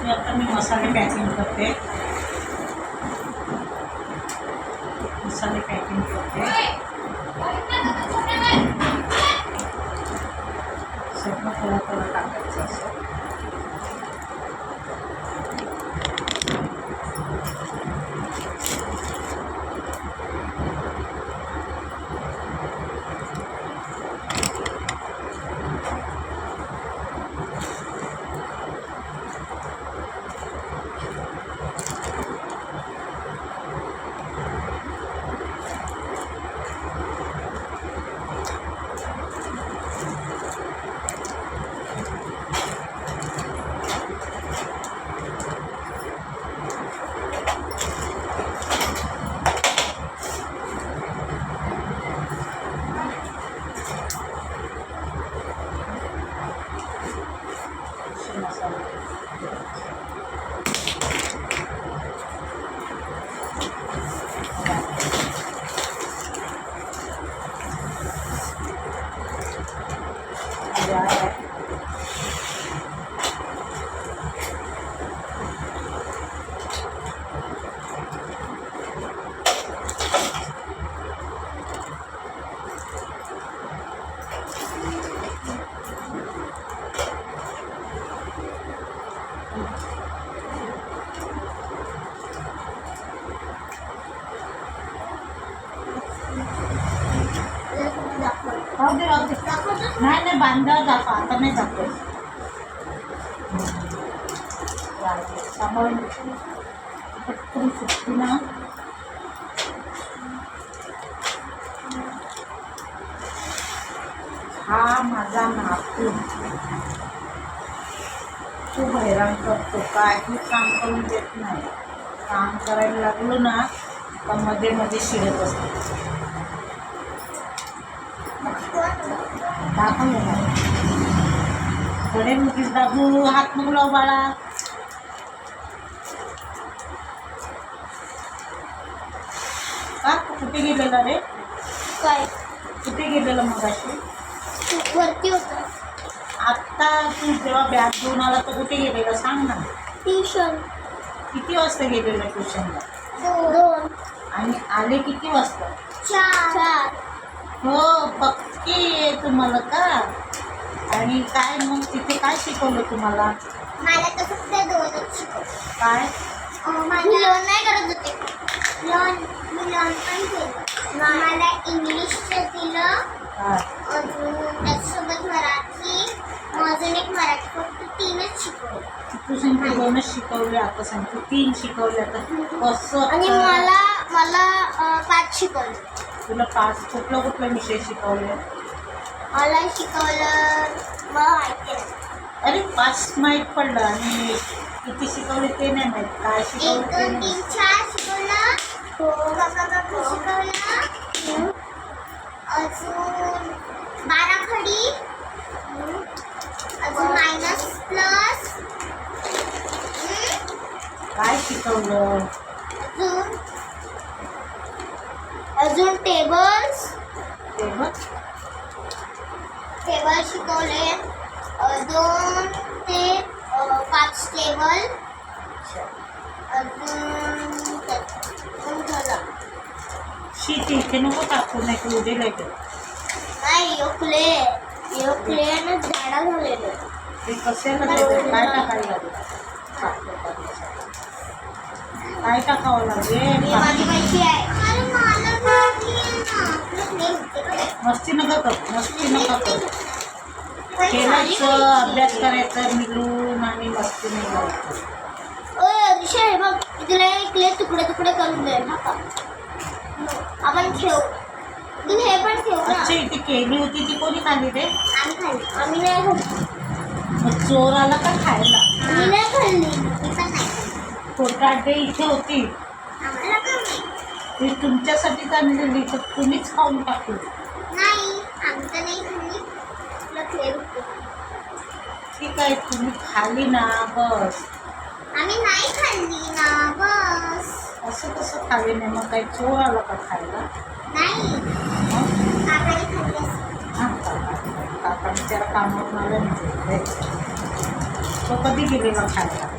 तर आता मी मसाले पॅकिंग करते मसाले पॅकिंग करते सगळं थोडं थोडं टाकायचं असं असे मसाले या राहू दे राहू दे नाही नाही दाखवा आता नाही दाखव सांभाळून पटकन सुटती ना हा माझा नातू। खूप हैराण करतो काही काम करून देत नाही. काम करायला लागलो ना का मध्ये मध्ये शिरत असतो. दाखव ना थोडे दाबू हात मग लाव बाळा का कुठे गेलेला रे काय कुठे गेलेला मग अशी वरती होतं आत्ता तू जेव्हा बॅग घेऊन आला तर कुठे गेलेला सांग ना ट्युशन किती वाजता गेलेला ट्युशनला दोन. आणि आले किती वाजता? चार. हो पक्की आहे तुम्हाला का? आणि काय मग तिथे काय शिकवलं तुम्हाला? मला तर फक्त दोनच शिकवलं. काय? मी लोन नाही करत होते. लोन मी लोन पण केलं. मला इंग्लिशचं दिलं. अजून त्याच्यासोबत मराठी अजून एक मराठी फक्त तीनच शिकवलं. तू सांगते दोनच शिकवले आता सांगते तीन शिकवले आता कसं आणि? मला मला अं, पाच शिकवलं. तुला पाच कुठला कुठला विषय शिकवले मला शिकवलं मला माहिती अरे पाच माहीत पडलं आणि किती शिकवले ते नाही माहीत. काय एक शिकवलं ते दोन नाही. तीन चार शिकवलं. शिकवलं. अजून बारा खडी. अजून मायनस प्लस काय शिकवलं? अजून अजून टेबल्स बघ टेबल शिकवले. दोन ते पाच टेबल अजून शीत इथे नको टाकू नाही उद्या लागेल नाही योकले योकले ना झाडा झालेले. ते कशाला काय टाकायला लागेल? टाकलं टाकलं. काय टाकावं लागेल माझी पैसे आहे. मस्ती नका कर मस्ती नका कर. अभ्यास करायचा मिळून आणि मस्ती नाही तुला इकडे तुकडे तुकडे करून दे आपण तू हे पण अच्छा इथे केली होती ती कोणी खाली रे आम्ही नाही खाल्ली. मग चोर आला का खायला? आम्ही नाही खाल्ली. मी पण नाही इथे होती. आम्हाला का नाही ती तुमच्यासाठीच आणलेली तर तुम्हीच खाऊन टाकली नाही खाल्ली तुला ठीक आहे तुम्ही खाली ना बस. आम्ही नाही खाल्ली ना बस. असं कसं खाली नाही? मग काही चोर आला का खायला? नाही. काकाने खाल्ली. हा, काका. काका बिचारा कामावरून आला नाही तो कधी गेलेला खायला?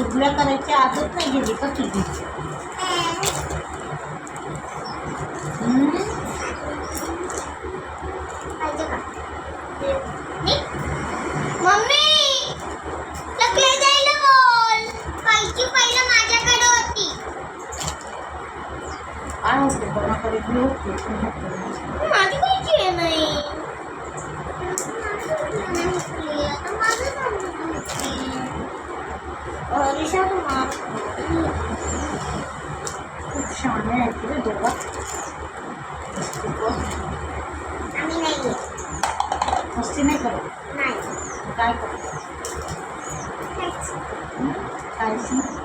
सुटल्या करायची आदत नाही गेली का तुझी हम्म? खायचं का? नी? मम्मी! लकले जायला बोल. खायची पहिलं माझ्याकडे होती. काय होते? कोणाकडे? घेऊ होते. माझी नाही नाही शहाणे आम्ही नाही मस्ती नाही करत नाही काय करत काहीच नाही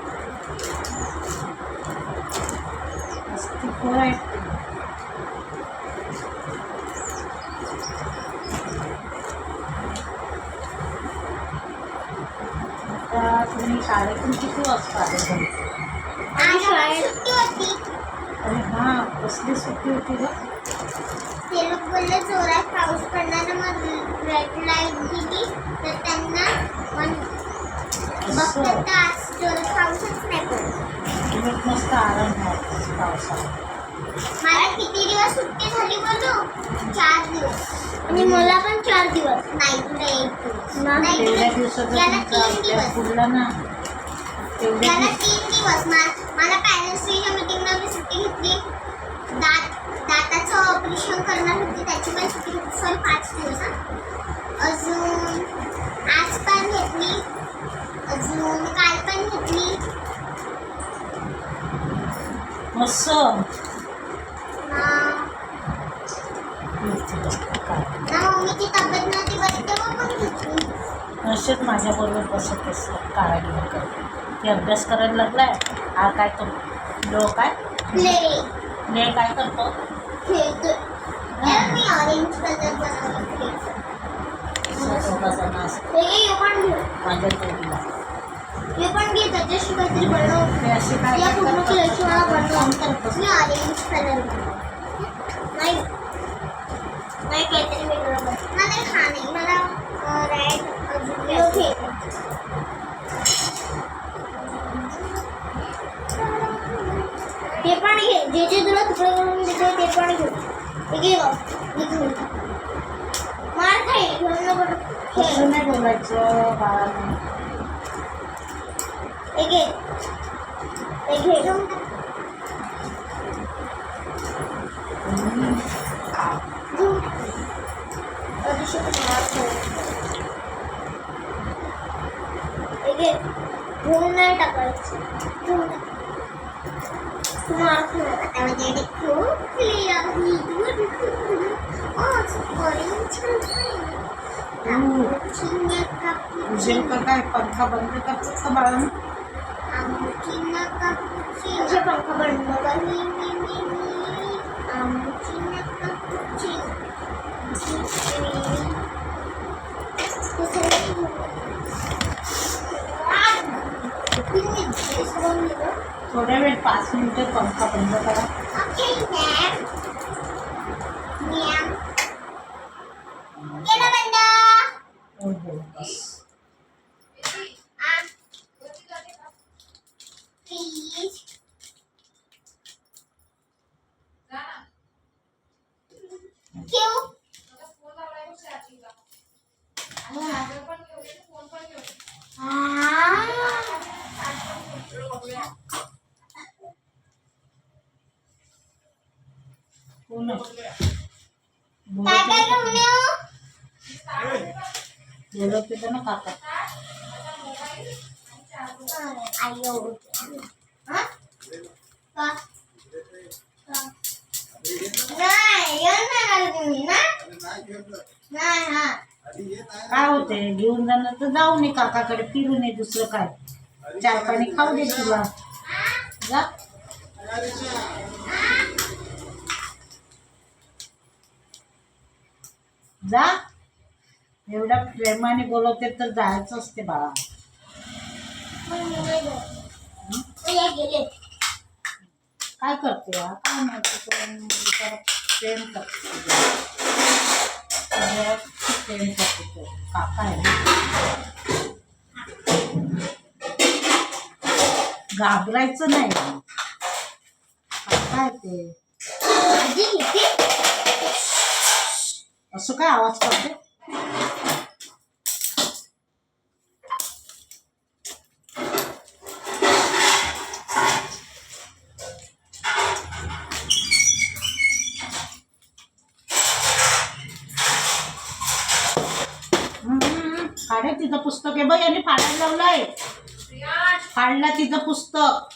मस्ती खोर आहेत आता तुम्ही शाळेतून किती वाजता आले? शाळेत कसली सुट्टी होती ग? ते लोक बोलले जोरात पाऊस पडणार मग रेड लाइट दिली. तर त्यांना पण असं. बघतात तर आज जोरात पाऊसच नाही पडत. मस्त आराम मला किती दिवस सुट्टी झाली बोलू? चार दिवस. आणि मला पण चार दिवस. नाही तुला एक दिवस. नाही तेवढ्या तुला- दिवसाचं याला तुमचा तीन अभ्यास दिवस. बुडला ना. तेवढ्या याला दिवस. तीन दिवस. मा- मला पॅरेंट्सच्या मीटिंगला मी सुट्टी घेतली. ऑपरेशन करणार होती त्याची पण सुट्टी सॉरी पाच दिवस अजून आज पण घेतली अजून काल पण घेतली मस्त ना ना मम्मीची तब्येत नव्हती बरी तेव्हा पण घेतली. नशेत माझ्याबरोबर बसत असतात कारागिरी करते. ते अभ्यास करायला लागलाय हा काय करतो? लो काय? प्ले. ले काय करतो? खेळतोय यार, मी ऑरेंज कलर बनवला स्वतःचा नाश घे, हे पण घे त्याच्याशी काहीतरी बनव या पूर्ण करतात? केळीची मला बनव मी ऑरेंज कलर नाही नाही काहीतरी वेगळं मला नाही हा नाही मला रेड हे घे बघ इथून मार खाई घेऊन नको तू मार खाणार आता माझ्याकडे खूप क्लिअर आहे आज ऑरेंज उजेल का काय पंखा बंद करतो का बाळाने आमची नका पुची असे पंखा बंद कर मी मी मी मी आमची नका पुची थोड्या वेळ पाच मिनिटं पंखा बंद करा. हो हो बस प्लीज क्यों हो ना काय काय घेऊन येऊ बोलत होतं ना काका आयो हा का का? नाही येणार आलं तुम्ही ना नाही हा काय होते घेऊन जाणार तर जाऊ नये काकाकडे फिरू नये दुसरं काय चार पाणी खाऊ दे तुला जा जा. एवढ्या प्रेमाने बोलवते तर जायचं असते बाळा. काय करते काय माहिती प्रेम करते प्रेम करते तो. काका आहे घाबरायचं नाही. काका आहे ते. असं काय आवाज करते? हम्म, फाडे तिचं पुस्तक. आहे बघ यांनी फाडायला लावलंय. फाडला तिचं पुस्तक.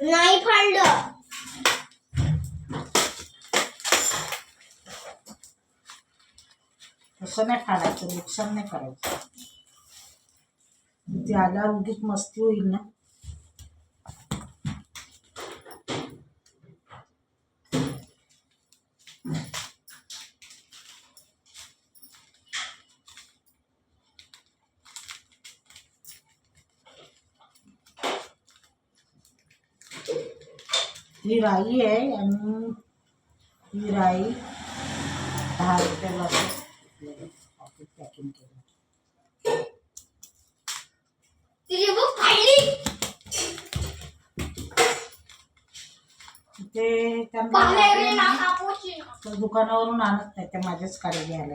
नाही फाडलं. नुकसान नाही नुकसान नाही करायचं. ते आल्यावर उगीच मस्ती होईल ना. ही राई आहे आणि ही राई दहा रुपयाला केलं ते दुकानावरून आणत नाही त्या माझ्याच कडे घ्यायला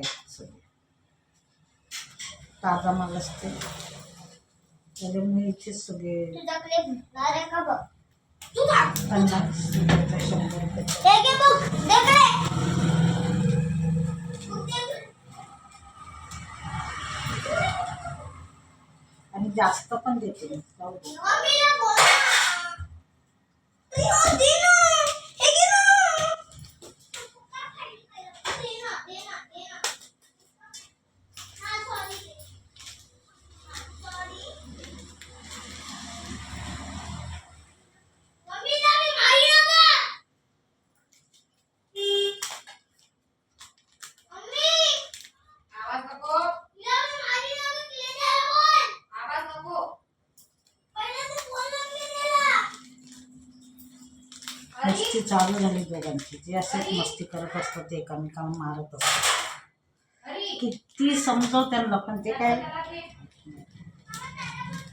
ताजा माल असते. त्याच्यामुळे सगळे पन्नास शंभर रुपयाचं. जास्त पण देते जाऊ मस्ती चालू झाली दोघांची. जे असेच मस्ती करत असतात ते एकामेकांना मारत असतात. किती समजव त्यांना पण ते काय? ते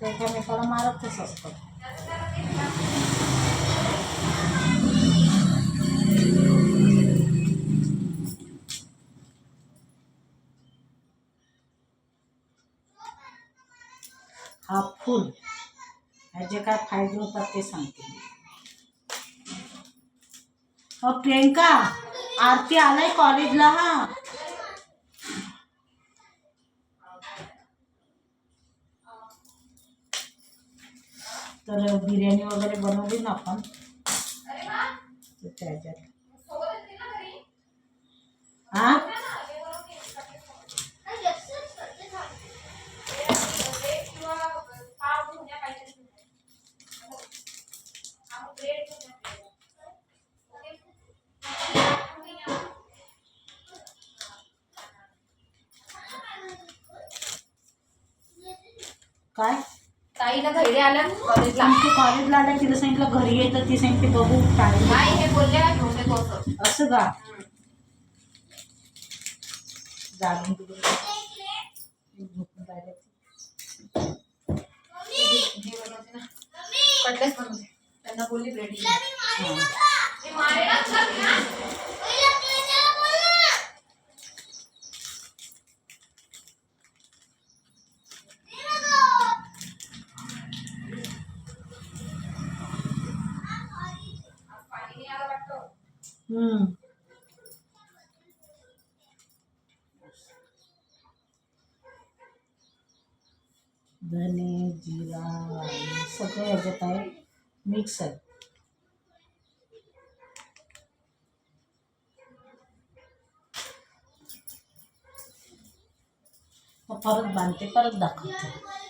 ते एकामेकाला मारतच असतात. हा फुल. ह्याचे काय फायदे होतात ते सांगते प्रियंका आरती आलाय कॉलेजला हा. तर बिर्याणी वगैरे बनवली ना आपण. त्याच्यात. घरी आल्या कॉलेजला. कॉलेजला आल्या तिला सांगितलं घरी येतं ती सांगितली बघू टाळी नाही हे बोलल्या घेऊन येतो असं. असं का? जाणून झोपून ना कटलेस बनवते त्यांना बोलली ब्रेड. हम्म. धने जिरा सगळं याच्यात आहे. मिक्स आहे. मग परत बांधते परत दाखवते.